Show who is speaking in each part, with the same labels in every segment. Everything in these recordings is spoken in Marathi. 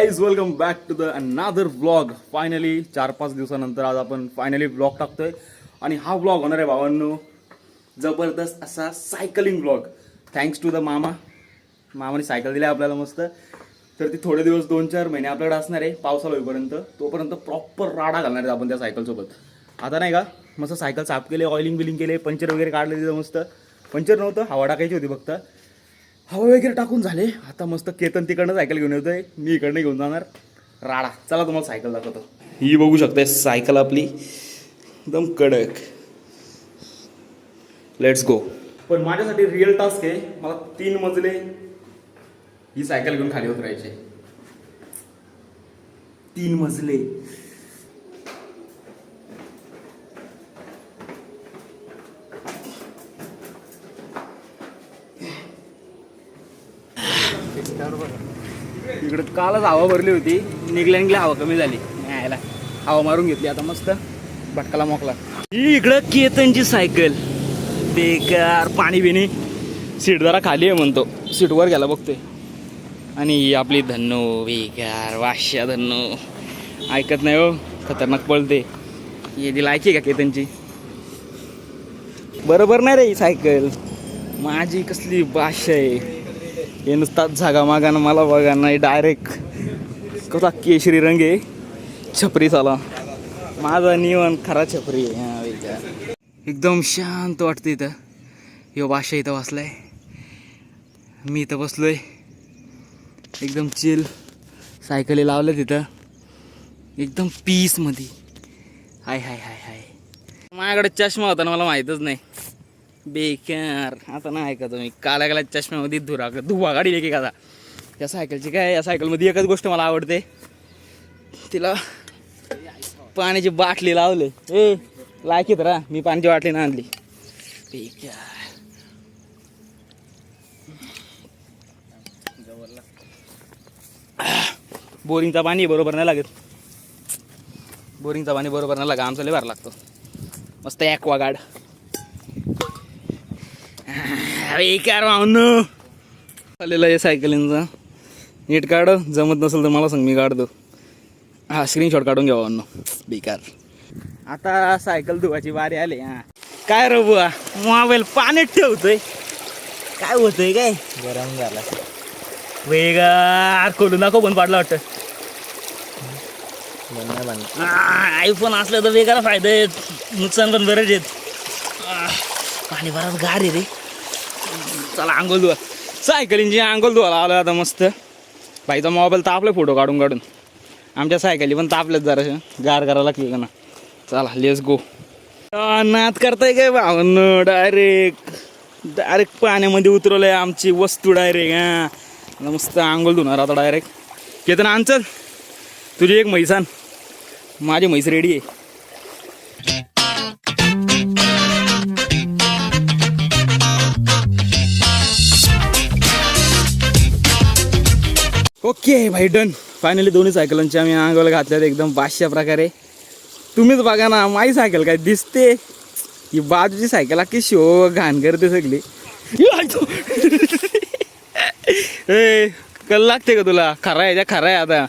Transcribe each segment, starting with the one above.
Speaker 1: Guys welcome back to the another blog finally चार पाच दिवसानंतर आज आपण फायनली ब्लॉग टाकतोय. आणि हा ब्लॉग होणार आहे भावांनो जबरदस्त असा cycling blog thanks to the मामा. मामाने सायकल दिली आपल्याला मस्त. तर ती थोडे दिवस दोन चार महिने आपल्याकडे असणार आहे पावसाळा होईपर्यंत तोपर्यंत प्रॉपर राडा घालणार आहे आपण त्या सायकलसोबत आता नाही का मस्त सायकल साफ केले ऑइलिंग बिलिंग केले पंचर वगैरे काढले तिथं मस्त. पंचर नव्हतं हवा टाकायची होती फक्त. हवा वगैरे टाकून झाले. आता मस्त केतन तिकडनं सायकल घेऊन येतोय. मी इकडनं घेऊन जाणार. राडा. चला तुम्हाला सायकल दाखवतो. ही बघू शकताय सायकल आपली. एकदम कडक. लेट्स गो पण माझ्यासाठी रिअल टास्क आहे. मला तीन मजले ही सायकल घेऊन खाली उतरायचे. तीन मजले. इकडे कालच हवा भरली होती. निघल्या निघल्या हवा कमी झाली. न्यायला. हवा मारून घेतली. आता मस्त भटकाला मोकला. ही इकडं केतनची सायकल बेकार पाणी बिणी. सीट जरा खाली आहे म्हणतो. सीटवर गेला बघतोय. आणि ही आपली धन्नो. बेकार वाश्या धन्नो. ऐकत नाही हो. खतरनाक पळते. ही ती ऐकी का केतनची? बरोबर नाही रे ही सायकल माझी कसली भाषा आहे. हे नुसताच झागा मागा ना मला बघा नाही डायरेक्ट कसा केशरी रंग आहे. छपरी चाला माझा निवन खरा छपरी आहे. एकदम शांत वाटतं इथं. यो भाषा इथं वाचलाय मी इथं बसलोय. एकदम चिल सायकली लावलं तिथं. एकदम पीसमध्ये हाय हाय हाय हाय. माझ्याकडे चष्मा होता ना मला माहीतच नाही. बेकार. आता नाही ऐका तुम्ही काला काला चष्म्यामध्ये धुरा धुवा गाडी एक एखादा त्या सायकलची काय? या सायकलमध्ये एकच गोष्ट मला आवडते. तिला पाण्याची बाटली लावले. ए लायकीत रा. मी पाण्याची बाटली ना आणली. बेकार. बोरिंगचा पाणी बरोबर नाही लागत. बोरिंगचा पाणी बरोबर नाही लागा आमचा लय भार लागतो. मस्त ॲक्वा गाड बेकार मावनो आलेला आहे सायकलींचा. नीट काढ जमत नसेल तर मला सांग मी काढतो. हा स्क्रीनशॉट काढून घ्या अन्न. बेकार. आता सायकल धुवाची बारी आली हा. काय रे बुवा? मोबाईल पाण्यात ठेवतोय. काय होतंय काय?
Speaker 2: गरम झाला.
Speaker 1: वेगार खोलून दाखव पण पाडला वाटतं. आयफोन असलं तर वेगळा फायदा आहेत नुकसान पण बरेच आहेत. आह, पाणी बराच गार आहे रे. चला आंघोल धुवा. सायकलींची आंघोल धुवायला आलो आता मस्त. बाईचा मोबाईल तापला फोटो काढून काढून. आमच्या सायकली पण तापल्यात जरा गार करायला लागली का ना? चला लेस गो नाद करताय काय भावन? डायरेक्ट डायरेक्ट पाण्यामध्ये उतरवलंय आमची वस्तू डायरेक्ट हा. मस्त आंघोल धुणार आता डायरेक्ट केतन ना चल. तुझी एक म्हैसान माझी म्हैस रेडी आहे. ओके भाई डन फायनली दोन्ही सायकलांची आम्ही अंगाला घातल्यात एकदम बादशा प्रकारे. तुम्हीच बघा ना माझी सायकल काय दिसते. ही बाजूची सायकल अख्खी शो घाण करते सगळी. ए कल लागते का तुला? खरा आहे त्या खरा आहे आता.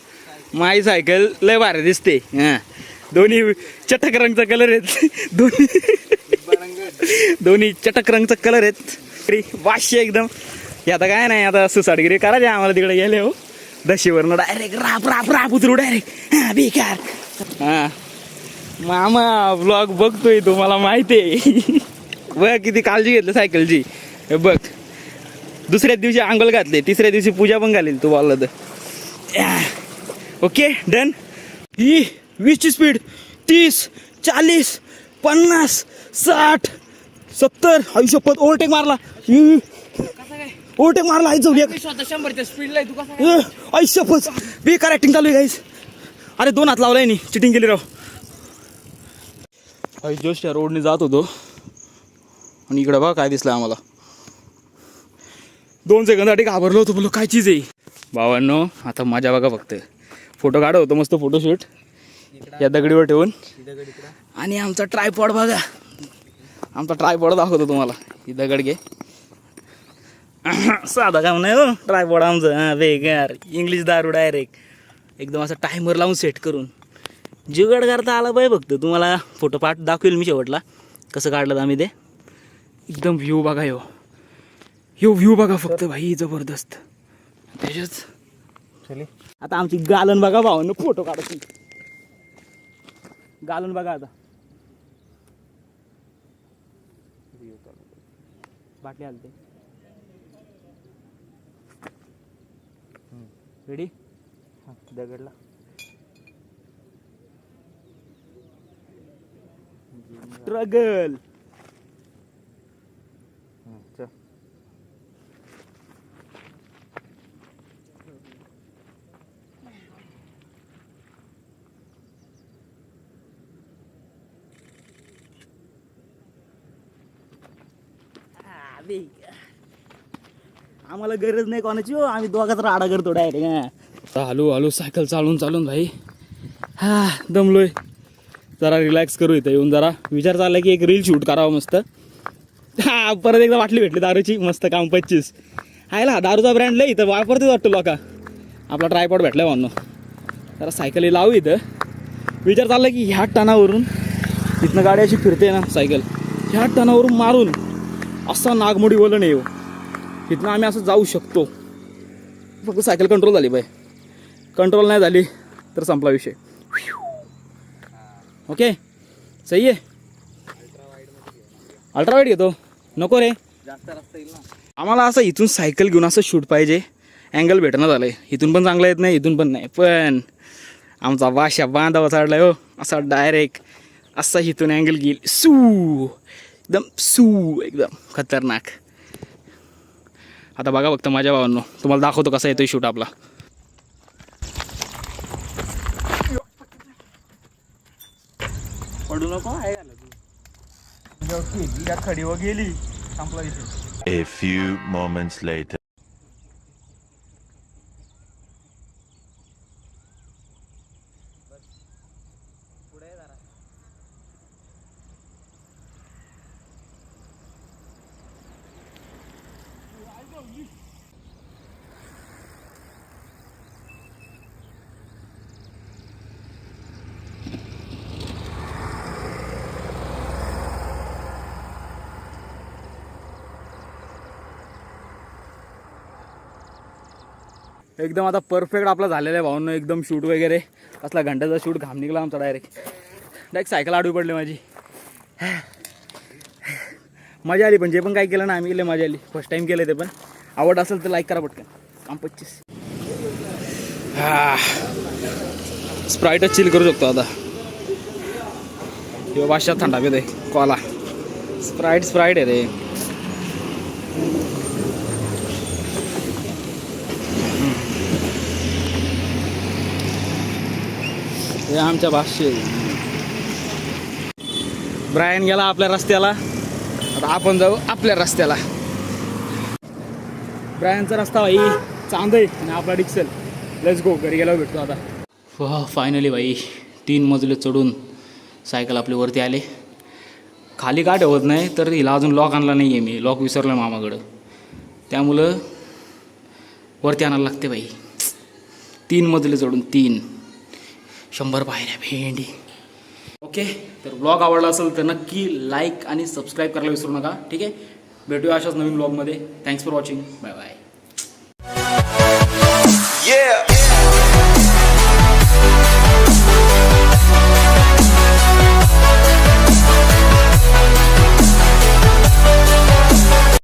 Speaker 1: माझी सायकल लय भारी दिसते. हां. दोन्ही चटक रंगचा कलर आहेत. दोन्ही दोन्ही चटक रंगचा कलर आहेत. वाश्य एकदम. हे आता काय नाही आता सुसाटगिरी करायचे आम्हाला तिकडे गेले हो. दशीवरनं डायरेक्ट राप राप राप उतरू डायरेक्ट हां बेकार. हां. मामा ब्लॉग बघतोय तुम्हाला माहिती आहे. बघ किती काळजी घेतली सायकलची. हे बघ. दुसऱ्या दिवशी आंघोळ घातले तिसऱ्या दिवशी पूजा पण घालेल तू बोलला तर. Okay done. ही वीसची स्पीड तीस चाळीस पन्नास साठ सत्तर. आयुष्यपत ओव्हरटेक मारला. ओव्हरटेक मारला आई जाऊ
Speaker 2: कसा
Speaker 1: आयुष्यपत बेकार ऍक्टिंग चालू आहे गाईस अरे दोन हात लावलाय नी चिटिंग केली राव. आई जोश या रोडने जात होतो. आणि इकडं बघा काय दिसलं आम्हाला. दोन सेकंदासाठी घाबरलो होतो बोलो काय चीज आहे? भावांनो आता माझ्या बघा फक्त. फोटो काढत होतो मस्त फोटोशूट या दगडीवर ठेवून. आणि आमचा ट्रायपॉड बघा. आमचा ट्रायपॉड दाखवतो तुम्हाला. ही दगड घे. साधा काम नाही हो. ट्रायपॉड आमचं. हां बेकार इंग्लिश दारू डायरेक्ट एकदम असं टायमर लावून सेट करून. जुगाड करता आला पाहिजे फक्त. तुम्हाला फोटो पाठ दाखवेल मी शेवटला. कसं काढलं आम्ही ते? एकदम व्ह्यू बघा ह्यो ह्यो व्ह्यू बघा फक्त भाई जबरदस्त. त्याच्याच आता आमची गालन बघा भावानं फोटो काढत गालन बघा आता. बाटली आलते रेडी
Speaker 2: दगडला.
Speaker 1: स्ट्रगल
Speaker 2: चल.
Speaker 1: आम्हाला गरज नाही कोणाची हो. आम्ही दोघाच राडा करतो डायरेक्ट हलू हलू सायकल चालून चालून भाई. हा दमलोय. जरा रिलॅक्स करू इथं येऊन जरा. विचार चालला की एक रील शूट करावं मस्त. हा परत एकदा वाटली भेटली दारूची. मस्त काम पच्चीस. हायला दारूचा ब्रँड लय इथं वापरतेच वाटतो लोका. आपला ट्रायपॉड भेटला म्हणून जरा सायकल लावू इथं. विचार चालला की ह्या टनावरून इथनं गाडी अशी फिरते ना सायकल. ह्या टनावरून मारून असा नागमोडी बोललं नाही हो इथनं आम्ही असं जाऊ शकतो. फक्त सायकल कंट्रोल झाली बाय कंट्रोल नाही झाली तर संपला विषय. ओके सही आहे? अल्ट्रा वाईट घेतो. नको रे. आम्हाला असं इथून सायकल घेऊन असं शूट पाहिजे. अँगल भेटणं झालं आहे इथून पण चांगलं येत नाही इथून पण नाही. पण आमचा वाशा बांधावा चढलाय हो. असा डायरेक्ट असा इथून अँगल घेईल. सू. एकदम सू एकदम खतरनाक. आता बघा फक्त माझ्या भावांनो. तुम्हाला दाखवतो कसा येतोय शूट आपला. पडू नको आहे खडी व गेली संपला
Speaker 3: A few moments later.
Speaker 1: एकदम आता परफेक्ट आपला झालेला आहे भाऊनं एकदम शूट वगैरे. असला घंट्याचा शूट घाम निघला आमचा डायरेक्ट डायरेक्ट सायकल आडवी पडली माझी. मजा आली पण जे पण काय केलं ना आम्ही केलं मजा आली. फर्स्ट टाइम केलं ते पण. आवड असेल तर लाईक करा पटकन. काम पच्चीस. हा. स्प्राईटच चिल करू शकतो आता. किंवा बादशाह थंडा पित आहे. कॉला. स्प्राईट स्प्राईट आहे रे. हे आमच्या भाषे ब्रायन गेला आपल्या रस्त्याला. आता आपण जाऊ आपल्या रस्त्याला. ब्रायनचा रस्ता भाई चांद आहे आणि आपला डिक्सेल. लेट्स गो घरी गेला भेटतो आता. हो, हो फायनली भाई तीन मजले चढून सायकल आपली वरती आले. खाली का ठेवत नाही तर हिला अजून लॉक आणला नाही आहे मी. लॉक विसरलं मामाकडं. त्यामुळं वरती आणायला लागते भाई. तीन मजले चढून तीन. शंभर पायऱ्या भेंडी. ओके तर ब्लॉग आवडला असेल तर नक्की लाईक आणि सबस्क्राईब करायला विसरू नका. ठीक आहे? भेटूया अशाच नवीन ब्लॉगमध्ये thanks for watching bye bye
Speaker 3: Yeah!